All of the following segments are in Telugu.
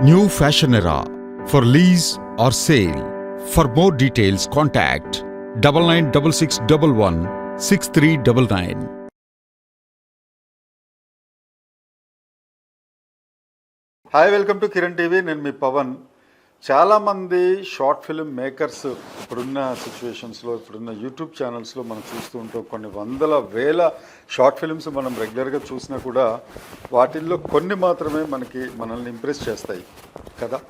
New fashion era for lease or sale for more details contact double nine double six double one six three double nine hi welcome to Kiran TV నేను మీ పవన్ చాలామంది షార్ట్ ఫిల్మ్ మేకర్స్ ఇప్పుడున్న సిచ్యువేషన్స్లో ఇప్పుడున్న యూట్యూబ్ ఛానల్స్లో మనం చూస్తూ ఉంటాం కొన్ని వందల వేల షార్ట్ ఫిల్మ్స్ మనం రెగ్యులర్గా చూసినా కూడా వాటిల్లో కొన్ని మాత్రమే మనకి మనల్ని ఇంప్రెస్ చేస్తాయి కదా.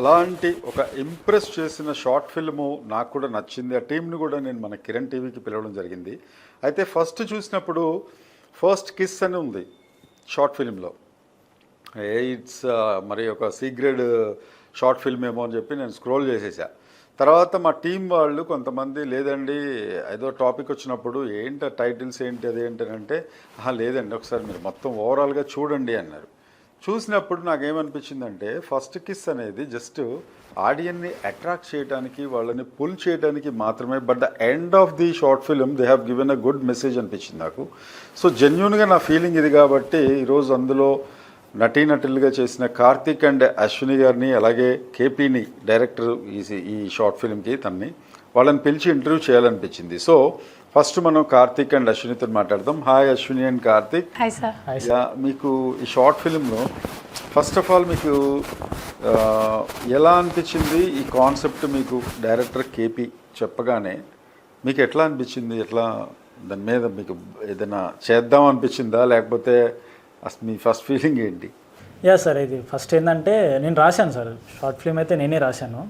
అలాంటి ఒక ఇంప్రెస్ చేసిన షార్ట్ ఫిల్ము నాకు కూడా నచ్చింది. ఆ టీంని కూడా నేను మన కిరణ్ టీవీకి పిలవడం జరిగింది. అయితే ఫస్ట్ చూసినప్పుడు ఫస్ట్ కిస్ అని ఉంది షార్ట్ ఫిల్మ్లో. ఏ ఇట్స్ మరి ఒక సీక్రెట్ షార్ట్ ఫిల్మ్ ఏమో అని చెప్పి నేను స్క్రోల్ చేసేసా. తర్వాత మా టీం వాళ్ళు కొంతమంది లేదండి ఏదో టాపిక్ వచ్చినప్పుడు ఏంటి టైటిల్స్ ఏంటి అదేంటి "ఆహా, లేదండి ఒకసారి మీరు మొత్తం ఓవరాల్గా చూడండి అన్నారు. చూసినప్పుడు నాకేమనిపించిందంటే ఫస్ట్ కిస్ అనేది జస్ట్ ఆడియన్ని అట్రాక్ట్ చేయడానికి వాళ్ళని పుల్ చేయడానికి మాత్రమే but the end of the short film they have given a good message అనిపించింది నాకు. సో జెన్యున్గా నా ఫీలింగ్ ఇది కాబట్టి ఈరోజు అందులో నటీనటులుగా చేసిన కార్తీక్ అండ్ అశ్విని గారిని అలాగే కేపీని డైరెక్టర్ ఈ ఈ షార్ట్ ఫిల్మ్కి తన్ని వాళ్ళని పిలిచి ఇంటర్వ్యూ చేయాలనిపించింది. సో ఫస్ట్ మనం కార్తీక్ అండ్ అశ్వినితో మాట్లాడదాం. Hi Ashwini and Karthik. Hi sir. Yeah, మీకు ఈ షార్ట్ ఫిల్మ్లో ఫస్ట్ ఆఫ్ ఆల్ మీకు ఎలా అనిపించింది ఈ కాన్సెప్ట్ మీకు డైరెక్టర్ కేపీ చెప్పగానే? మీకు ఎట్లా అనిపించింది? ఎట్లా దాని మీద మీకు ఏదైనా చేద్దాం అనిపించిందా? లేకపోతే అసలు మీ ఫస్ట్ ఫీలింగ్ ఏంటి? యా సార్ ఇది ఫస్ట్ ఏంటంటే నేను రాశాను సార్. షార్ట్ ఫిల్మ్ అయితే నేనే రాశాను.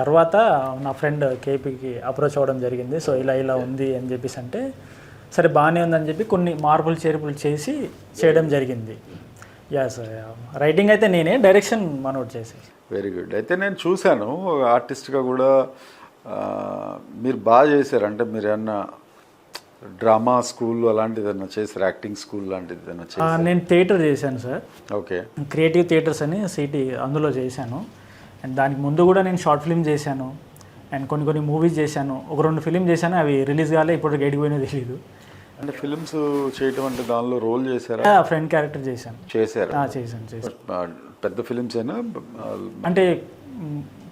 తర్వాత నా ఫ్రెండ్ కేపీకి అప్రోచ్ అవ్వడం జరిగింది. సో ఇలా ఇలా ఉంది అని చెప్పేసి అంటే సరే బాగానే ఉందని చెప్పి కొన్ని మార్పులు చేర్పులు చేసి చేయడం జరిగింది. యా సార్ రైటింగ్ అయితే నేనే డైరెక్షన్ మనోట్ చేసి. వెరీ గుడ్ అయితే నేను చూశాను ఆర్టిస్ట్గా కూడా మీరు బాగా చేశారు. అంటే మీరు ఏమన్నా డ్రామా స్కూల్ అలాంటిది ఏదైనా చేశారు? యాక్టింగ్ స్కూల్ లాంటిది ఏదైనా చేశారు? నేను థియేటర్ చేశాను సార్. ఓకే. క్రియేటివ్ థియేటర్స్ అని సిటీ అందులో చేశాను. అండ్ దానికి ముందు కూడా నేను షార్ట్ ఫిల్మ్ చేశాను. అండ్ కొన్ని కొన్ని మూవీస్ చేశాను. ఒక రెండు ఫిల్మ్ చేశాను. అవి రిలీజ్ కాలే ఇప్పుడు గడిపోయినా తెలియదు అంటే ఫిల్మ్స్ చేయటం అంటే దానిలో రోల్ చేశారా? ఫ్రెండ్ క్యారెక్టర్ చేశాను. చేశారు? ఆ, చేశాను చేశాను. పెద్ద ఫిలిమ్స్ అయినా అంటే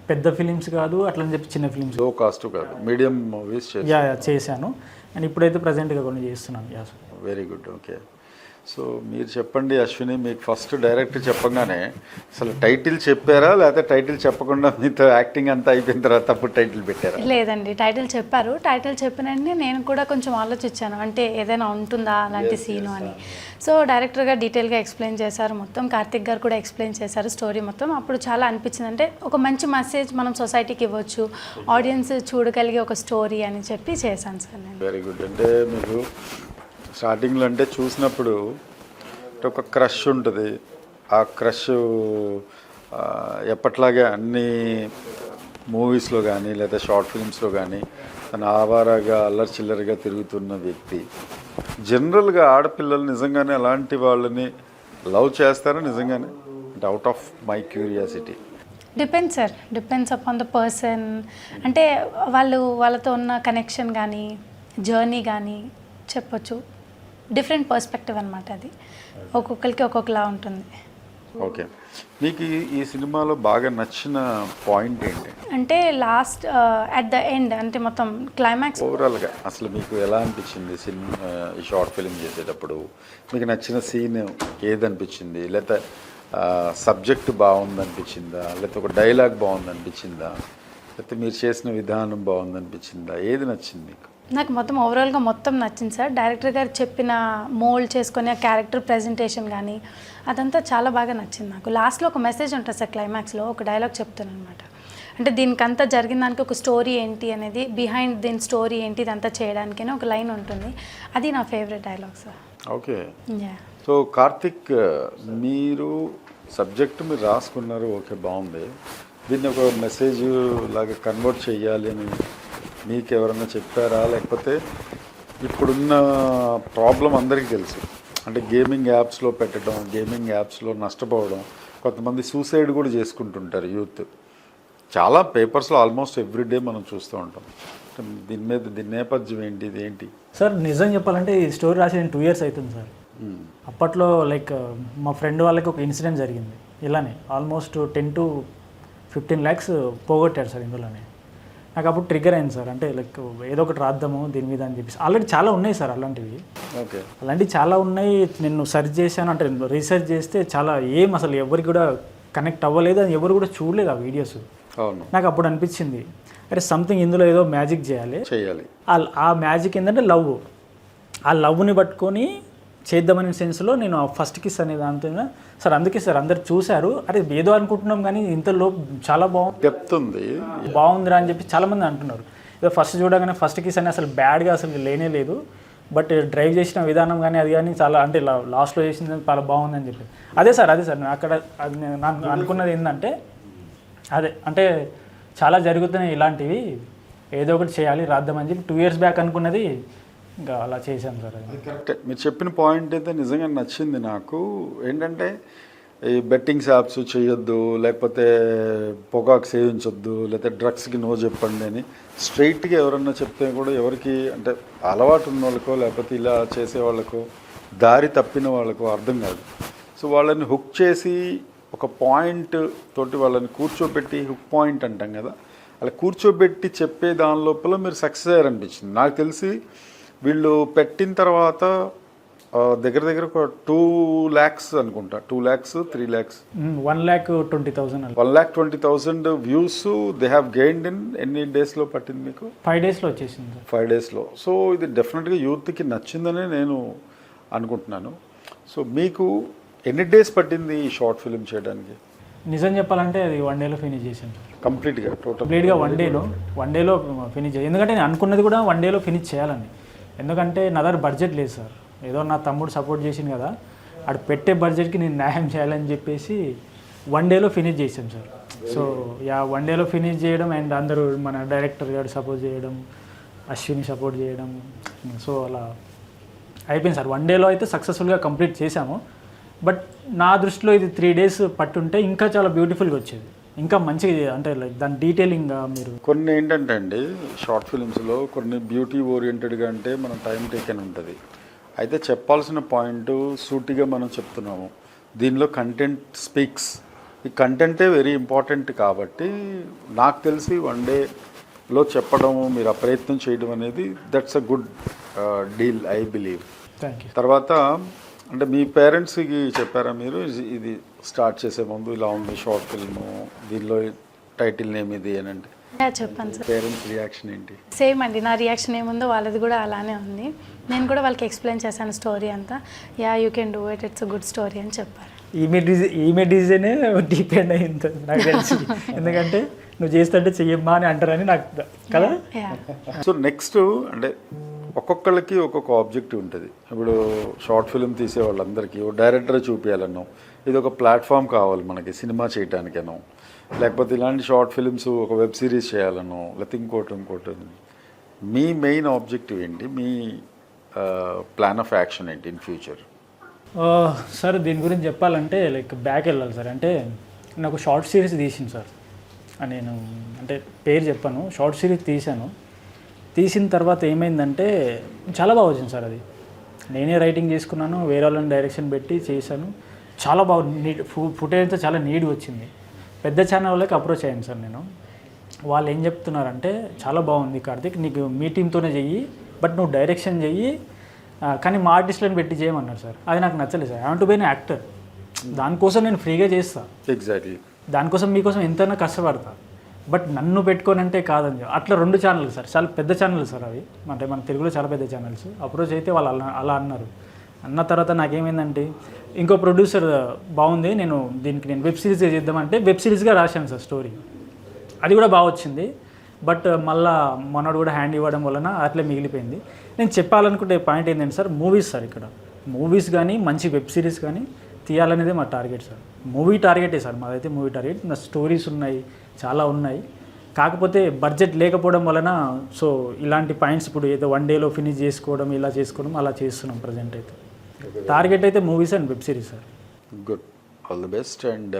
పెద్ద ఫిలిమ్స్ కాదు అట్లని చెప్పి చిన్న ఫిలిమ్స్. లో కాస్ట్ కాదు మీడియం మూవీస్ యా, చేశాను. అండ్ ఇప్పుడైతే ప్రజెంట్గా కొన్ని చేస్తున్నాను as. Very good okay so మీరు చెప్పండి అశ్విని మీకు ఫస్ట్ డైరెక్ట్ చెప్పగానే అసలు టైటిల్ చెప్పారా? లేకపోతే టైటిల్ చెప్పకుండా మీతో యాక్టింగ్ అంతా అయిపోయిన తర్వాత తప్పుడు టైటిల్ పెట్టారా? లేదండి టైటిల్ చెప్పారు. టైటిల్ చెప్పిన వెంటనే నేను కూడా కొంచెం ఆలోచించాను. అంటే ఏదైనా ఉంటుందా అలాంటి సీను అని. సో డైరెక్టర్గా డీటెయిల్గా ఎక్స్ప్లెయిన్ చేశారు. మొత్తం కార్తిక్ గారు కూడా ఎక్స్ప్లెయిన్ చేశారు స్టోరీ మొత్తం. అప్పుడు చాలా అనిపించింది. అంటే ఒక మంచి మెసేజ్ మనం సొసైటీకి ఇవ్వచ్చు. ఆడియన్స్ చూడగలిగే ఒక స్టోరీ అని చెప్పి చేశాను సార్ నేను. వెరీ గుడ్ అంటే మీకు స్టార్టింగ్లో అంటే చూసినప్పుడు ఒక క్రష్ ఉంటుంది. ఆ క్రష్ ఎప్పట్లాగే అన్ని మూవీస్లో కానీ లేదా షార్ట్ ఫిల్మ్స్లో కానీ తన ఆవారాగా అల్లరి చిల్లరిగా తిరుగుతున్న వ్యక్తి. జనరల్గా ఆడపిల్లలు నిజంగానే అలాంటి వాళ్ళని లవ్ చేస్తారా నిజంగానే? అంటే out of my curiosity depend sir depends upon the person అంటే వాళ్ళు వాళ్ళతో ఉన్న కనెక్షన్ కానీ జర్నీ కానీ చెప్పొచ్చు. డిఫరెంట్ పర్స్పెక్టివ్ అనమాట అది. ఒక్కొక్కరికి ఒక్కొక్కలా ఉంటుంది. ఓకే. మీకు ఈ- సినిమాలో బాగా నచ్చిన పాయింట్ ఏంటి? అంటే లాస్ట్ అట్ ద ఎండ్ అంటే మొత్తం క్లైమాక్స్ ఓవరాల్గా అసలు మీకు ఎలా అనిపించింది సినిమా ఈ షార్ట్ ఫిల్మ్ చేసేటప్పుడు? మీకు నచ్చిన సీన్ ఏదనిపించింది? లేకపోతే సబ్జెక్ట్ బాగుందనిపించిందా? లేకపోతే ఒక డైలాగ్ బాగుందనిపించిందా? లేకపోతే మీరు చేసిన విధానం బాగుందనిపించిందా? ఏది నచ్చింది మీకు? నాకు మొత్తం ఓవరాల్గా మొత్తం నచ్చింది సార్. డైరెక్టర్ గారు చెప్పిన మోల్డ్ చేసుకునే ఆ క్యారెక్టర్ ప్రెజెంటేషన్ కానీ అదంతా చాలా బాగా నచ్చింది నాకు. లాస్ట్లో ఒక మెసేజ్ ఉంటుంది సార్ క్లైమాక్స్లో ఒక డైలాగ్ చెప్తాను అనమాట అంటే దీనికంతా జరిగిన దానికి ఒక స్టోరీ ఏంటి అనేది బిహైండ్ దీని స్టోరీ ఏంటి ఇదంతా చేయడానికి ఒక లైన్ ఉంటుంది. అది నా favourite dialogue sir. Okay. Yeah so Karthik మీరు సబ్జెక్ట్ మీరు రాసుకున్నారు ఓకే బాగుంది. దీన్ని ఒక మెసేజ్ లాగా కన్వర్ట్ చేయాలి అని మీకు ఎవరైనా చెప్పారా? లేకపోతే ఇప్పుడున్న ప్రాబ్లం అందరికీ తెలుసు. అంటే గేమింగ్ యాప్స్లో పెట్టడం గేమింగ్ యాప్స్లో నష్టపోవడం కొంతమంది సూసైడ్ కూడా చేసుకుంటుంటారు యూత్. చాలా పేపర్స్లో ఆల్మోస్ట్ ఎవ్రీడే మనం చూస్తూ ఉంటాం. దీని మీద దీని నేపథ్యం ఏంటి ఇది ఏంటి సార్ నిజం చెప్పాలంటే ఈ స్టోరీ రాసి నేను టూ ఇయర్స్ అవుతుంది సార్. అప్పట్లో లైక్ మా ఫ్రెండ్ వాళ్ళకి ఒక ఇన్సిడెంట్ జరిగింది. ఇలానే almost ten to fifteen lakhs పోగొట్టాడు సార్ ఇందులోనే. నాకు అప్పుడు ట్రిగ్గర్ అయింది సార్. అంటే లైక్ ఏదో ఒకటి రాద్దాము దీని మీద అని చెప్పేసి. ఆల్రెడీ చాలా ఉన్నాయి సార్ అలాంటివి. ఓకే. అలాంటివి చాలా ఉన్నాయి. నేను సెర్చ్ చేశాను అంటే రీసెర్చ్ చేస్తే చాలా ఏం అసలు ఎవరికి కూడా కనెక్ట్ అవ్వలేదు అని ఎవరు కూడా చూడలేదు ఆ వీడియోస్ నాకు అప్పుడు అనిపించింది. అరే సంథింగ్ ఇందులో ఏదో మ్యాజిక్ చేయాలి. చేయాలి. ఆ మ్యాజిక్ ఏంటంటే లవ్ ఆ లవ్ని పట్టుకొని చేద్దామనే సెన్స్లో నేను ఆ ఫస్ట్ కిస్ అనే దాంతో సార్ అందుకే సార్ అందరు చూశారు. అరే ఏదో అనుకుంటున్నాం కానీ ఇంతలో చాలా బాగుంది డెప్త్ ఉంది. బాగుందిరా అని చెప్పి చాలామంది అంటున్నారు. ఏదో ఫస్ట్ చూడగానే ఫస్ట్ కిస్ అని అసలు బ్యాడ్గా అసలు లేనే లేదు. బట్ డ్రైవ్ చేసిన విధానం కానీ అది కానీ చాలా అంటే లాస్ట్లో చేసింది చాలా బాగుందని చెప్పి. అదే సార్ అదే సార్ నేను అక్కడ అది నాకు అనుకున్నది ఏంటంటే అదే అంటే చాలా జరుగుతున్నాయి ఇలాంటివి. ఏదో ఒకటి చేయాలి రాద్దామని చెప్పి టూ ఇయర్స్ బ్యాక్ అనుకున్నది. ఇంకా అలా చేశాను సార్ కరెక్టే. మీరు చెప్పిన పాయింట్ అయితే నిజంగా నచ్చింది నాకు. ఏంటంటే ఈ బెట్టింగ్ యాప్స్ చేయొద్దు లేకపోతే పొగాకు సేవించొద్దు లేకపోతే డ్రగ్స్కి నో చెప్పండి అని స్ట్రైట్గా ఎవరన్నా చెప్తే కూడా ఎవరికి అంటే అలవాటు ఉన్న వాళ్ళకో లేకపోతే ఇలా చేసే వాళ్ళకో దారి తప్పిన వాళ్ళకో అర్థం కాదు. సో వాళ్ళని హుక్ చేసి ఒక పాయింట్ తోటి వాళ్ళని కూర్చోబెట్టి హుక్ పాయింట్ అంటాం కదా అలా కూర్చోబెట్టి చెప్పే దాని లోపల మీరు సక్సెస్ అయ్యారనిపించింది. నాకు తెలిసి వీళ్ళు పెట్టిన తర్వాత దగ్గర దగ్గర ఒక టూ ల్యాక్స్ అనుకుంటా. Two lakhs three lakhs. One lakh twenty thousand one lakh twenty thousand views they have gained in ఎన్ని డేస్లో పట్టింది మీకు? ఫైవ్ డేస్లో వచ్చేసింది ఫైవ్ డేస్లో. సో ఇది డెఫినెట్గా యూత్కి నచ్చిందనే నేను అనుకుంటున్నాను. సో మీకు ఎన్ని డేస్ పట్టింది ఈ షార్ట్ ఫిల్మ్ చేయడానికి? నిజం చెప్పాలంటే అది వన్ డేలో ఫినిష్ చేశాను సార్. కంప్లీట్గా టోటల్ కంప్లీట్గా వన్ డేలో వన్ డేలో ఫినిష్ చేయాలి ఎందుకంటే నేను అనుకున్నది కూడా వన్ డేలో ఫినిష్ చేయాలని. ఎందుకంటే నా దగ్గర బడ్జెట్ లేదు సార్ ఏదో నా తమ్ముడు సపోర్ట్ చేసింది కదా ఆడు పెట్టే బడ్జెట్కి నేను న్యాయం చేయాలని చెప్పేసి వన్ డేలో ఫినిష్ చేసాం సార్ సో యా వన్ డేలో ఫినిష్ చేయడం అండ్ అందరూ మన డైరెక్టర్ గారు సపోర్ట్ చేయడం అశ్విని సపోర్ట్ చేయడం సో అలా అయిపోయింది సార్ వన్ డేలో అయితే సక్సెస్ఫుల్గా కంప్లీట్ చేశాము. బట్ నా దృష్టిలో ఇది త్రీ డేస్ పట్టుంటే ఇంకా చాలా బ్యూటిఫుల్గా వచ్చేది. ఇంకా మంచిగా అంటే లైక్ దాని డీటెయిలింగ్గా మీరు కొన్ని ఏంటంటే అండి షార్ట్ ఫిల్మ్స్లో కొన్ని బ్యూటీ ఓరియంటెడ్గా అంటే మనం టైం టేకెన్ ఉంటుంది. అయితే చెప్పాల్సిన పాయింట్ సూటిగా మనం చెప్తున్నాము. దీనిలో కంటెంట్ స్పీక్స్ ఈ కంటెంటే వెరీ ఇంపార్టెంట్ కాబట్టి నాకు తెలిసి వన్ డేలో చెప్పడం మీరు ఆ ప్రయత్నం చేయడం అనేది that's a good deal I believe thank you తర్వాత అంటే మీ పేరెంట్స్కి చెప్పారా మీరు? ఇది- స్టార్ట్ చేసే ముందు ఇలా ఉంది షార్ట్ ఫిల్మ్ దీనిలో టైటిల్ నేమ్ ఇది అని అంటే. యా చెప్పాను సార్. పేరెంట్స్ రియాక్షన్ ఏంటి? సేమ్ అండి నా రియాక్షన్ ఏముందో వాళ్ళది కూడా అలానే ఉంది. నేను కూడా వాళ్ళకి ఎక్స్ప్లెయిన్ చేశాను స్టోరీ అంతా. Yeah you can do it it's good story అని చెప్పారు. ఈమె డిజై ఈమె డిజైనే డిపెండ్ అయింది నాకు తెలిసి. ఎందుకంటే నువ్వు చేస్తుంటే చెయ్యమ్మా అని అంటారని నాకు కదా? సో నెక్స్ట్ అంటే ఒక్కొక్కళ్ళకి ఒక్కొక్క ఆబ్జెక్టివ్ ఉంటుంది. ఇప్పుడు షార్ట్ ఫిల్మ్ తీసే వాళ్ళందరికీ ఓ డైరెక్టర్ చూపించాలనో ఇది ఒక ప్లాట్ఫామ్ కావాలి మనకి సినిమా చేయటానికనో. లేకపోతే ఇలాంటి షార్ట్ ఫిల్మ్స్ ఒక వెబ్ సిరీస్ చేయాలనో లేకపోతే ఇంకోటి ఇంకోటి. మీ మెయిన్ ఆబ్జెక్టివ్ ఏంటి? మీ ప్లాన్ ఆఫ్ యాక్షన్ ఏంటి ఇన్ ఫ్యూచర్? సార్ దీని గురించి చెప్పాలంటే లైక్ బ్యాక్ వెళ్ళాలి సార్. అంటే నాకు షార్ట్ సిరీస్ తీసింది సార్. నేను అంటే పేరు చెప్పాను. షార్ట్ సిరీస్ తీశాను. తీసిన తర్వాత ఏమైందంటే చాలా బాగా వచ్చింది సార్ అది. నేనే రైటింగ్ చేసుకున్నాను వేరే వాళ్ళని డైరెక్షన్ పెట్టి చేశాను. చాలా బాగా నీట్ ఫుటేజ్ అంతా చాలా నీట్గా వచ్చింది. పెద్ద ఛానల్ వాళ్ళకి అప్రోచ్ అయ్యాను సార్ నేను. వాళ్ళు ఏం చెప్తున్నారంటే చాలా బాగుంది కార్తిక్ నీకు మీ టీంతోనే చెయ్యి బట్ నువ్వు డైరెక్షన్ చెయ్యి కానీ మా ఆర్టిస్ట్లను పెట్టి చేయమన్నారు సార్. అది నాకు నచ్చలేదు sir. I to be actor దానికోసం నేను ఫ్రీగా చేస్తా. ఎగ్జాక్ట్లీ దానికోసం మీకోసం ఎంతైనా కష్టపడతా. బట్ నన్ను పెట్టుకొని అంటే కాదని అట్లా రెండు ఛానల్స్ సార్ చాలా పెద్ద ఛానల్ సార్ అవి. అంటే మన తెలుగులో చాలా పెద్ద ఛానల్స్ అప్రోచ్ అయితే వాళ్ళు అలా అలా అన్నారు. అన్న తర్వాత నాకేమైందంటే ఇంకో ప్రొడ్యూసర్ బాగుంది నేను దీనికి నేను వెబ్ సిరీస్ చేద్దామంటే వెబ్ సిరీస్గా రాశాను సార్ స్టోరీ అది కూడా బాగా వచ్చింది. బట్ మళ్ళా మనోడు కూడా హ్యాండ్ ఇవ్వడం వలన అట్లే మిగిలిపోయింది. నేను చెప్పాలనుకుంటే పాయింట్ ఏంటంటే సార్ మూవీస్ సార్ ఇక్కడ. మూవీస్ కానీ మంచి వెబ్ సిరీస్ కానీ తీయాలనేదే మా టార్గెట్ సార్. మూవీ టార్గెటే సార్ మాదైతే మూవీ టార్గెట్ నా స్టోరీస్ ఉన్నాయి. చాలా ఉన్నాయి. కాకపోతే బడ్జెట్ లేకపోవడం వలన సో ఇలాంటి పాయింట్స్ ఇప్పుడు ఏదో వన్ డేలో ఫినిష్ చేసుకోవడం ఇలా చేసుకోవడం అలా చేస్తున్నాం ప్రజెంట్ అయితే. టార్గెట్ అయితే movies and web series sir good all the best and